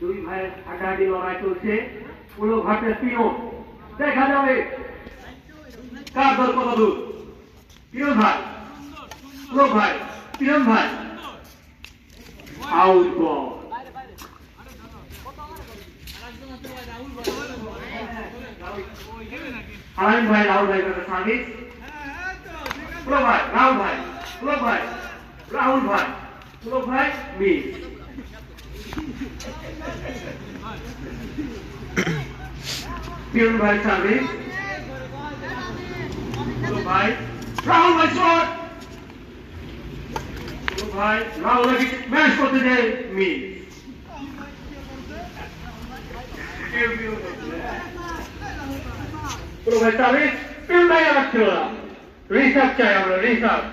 দুই ভাইয়ের হাড্ডাহাড্ডি লড়াই চলছে। পুরো ঘাটের পিও। দেখা যাবে। কার দল কত দূর? পিয়ন ভাই। পুরো ভাই। পিয়ন ভাই। আউট বল। হারান ভাই, রাহুল ভাই কাছে সার্ভিস। পুরো ভাই, রাহুল ভাই। পুরো ভাই। রাহুল ভাই। পুরো ভাই, মিস। পিয়ন ভাই পুরো ভাই রাহুল ভাই শট ভাই রাহুল ভাই ম্যাচ করতে যায় মিস পুরো ভাই সার্ভিস পিয়ন ভাই আর ছিল না রিসার্ভ চাই আমরা রিসার্ভ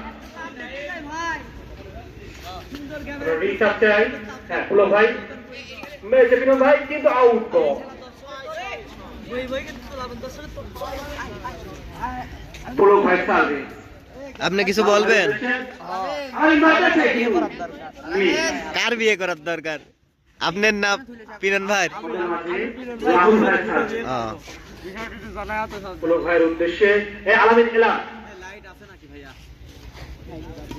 রিসার্ভ চাই হ্যাঁ পুরো ভাই ভাই কিন্তু আউট পুরো আপনি কিছু বলবেন? কার বিয়ে করার দরকার? আপনার নাম পিরন ভাই? ভাইয়ের উদ্দেশ্যে আলামিন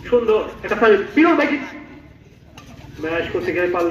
সুন্দর এটা সার্ভিস ভাই ম্যাচ করতে পারলেন